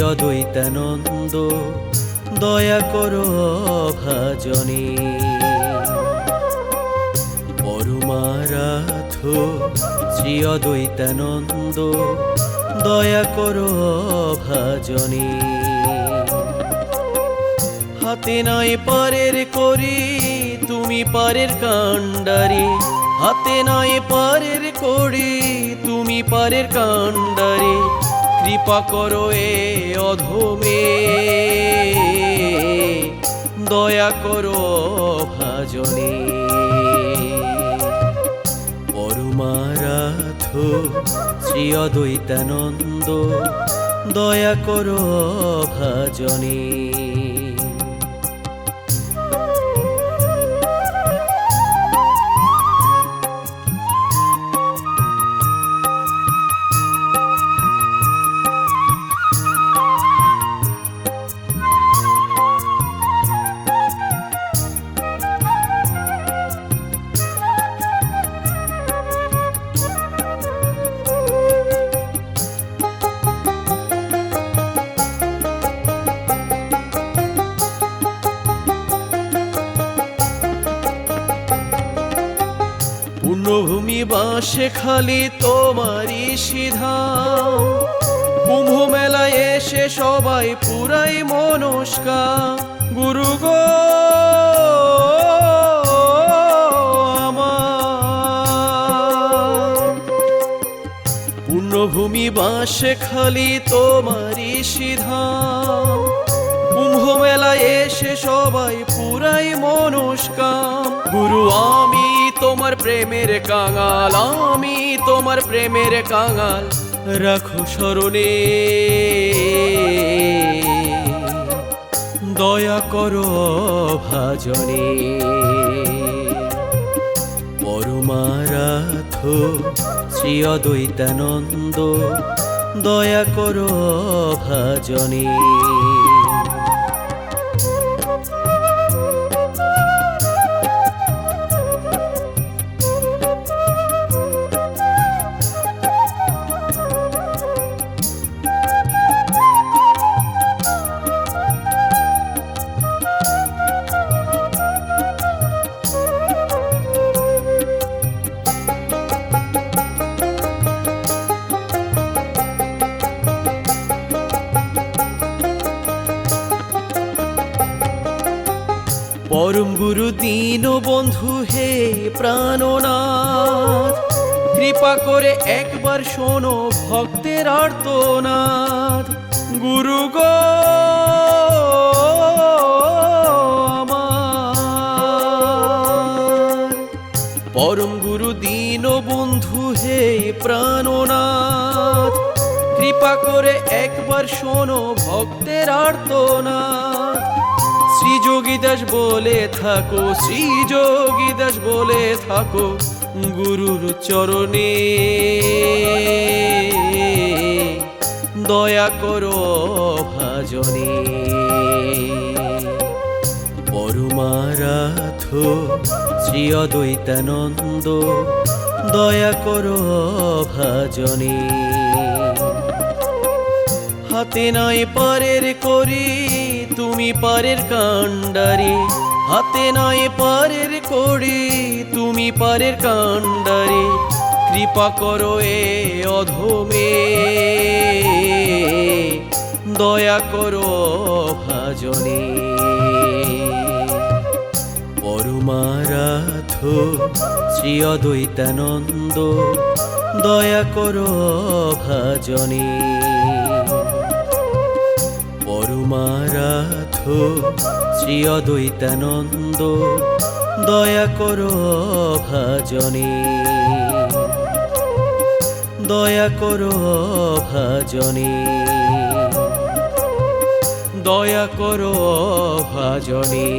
অদ্বৈতানন্দ, দয়া করো ভাজনে পরমারাধ শ্রী অদ্বৈতানন্দ, দয়া করো ভাজনে হাতে নয় পারের করি, তুমি পারের কাণ্ডারে। হাতে নয় পারের করি, তুমি পারের কাণ্ডারে। কৃপা করো এ অধমে। দয়া করো ভাজনে। পরমারাধ শ্রী অদ্বৈতানন্দ দয়া করো ভাজনে। পূর্ণভূমি বাসে খালি তোমারই সিধা কুম্ভ মেলায় এসে সবাই পুরাই মনস্কা। গুরু গো পূর্ণভূমি বাসে খালি তোমারই সিধা কুম্ভ মেলায় এসে সবাই পুরাই মনস্কাম গুরু আমি তোমার প্রেমের কাঙাল, আমি তোমার প্রেমের কাঙাল। রাখো স্মরণে। দয়া করো ভাজনে পরমারাধ শ্রী অদ্বৈতানন্দ, দয়া করো ভাজনে পরম গুরু দীন বন্ধু হে প্রাণনাথ, কৃপা করে একবার শোনো ভক্তের আর্তনাদ। গুরু গো পরম গুরু দীন বন্ধু হে প্রাণনাথ, কৃপা করে একবার শোনো ভক্তের আর্তনাদ। শ্রী যোগীদাস বলে থাকো শ্রী যোগীদাস বলে থাকো, গুরুর চরণে। দয়া করো ভাজনে পরমারাধ শ্রী অদ্বৈতানন্দ, দয়া করো ভাজনে হাতে নয় পারের করি, তুমি পারের কাণ্ডারে। হাতে নয় পারের করি, তুমি পারের কাণ্ডারে। কৃপা করো এ অধমে, দয়া করো ভাজনে। পরমারাধ শ্রী অদ্বৈতানন্দ, দয়া করো ভাজনে। পরমারাধ শ্রী অদ্বৈতানন্দ দয়া করো ভাজনে দয়া করো ভাজনে দয়া করো ভাজনে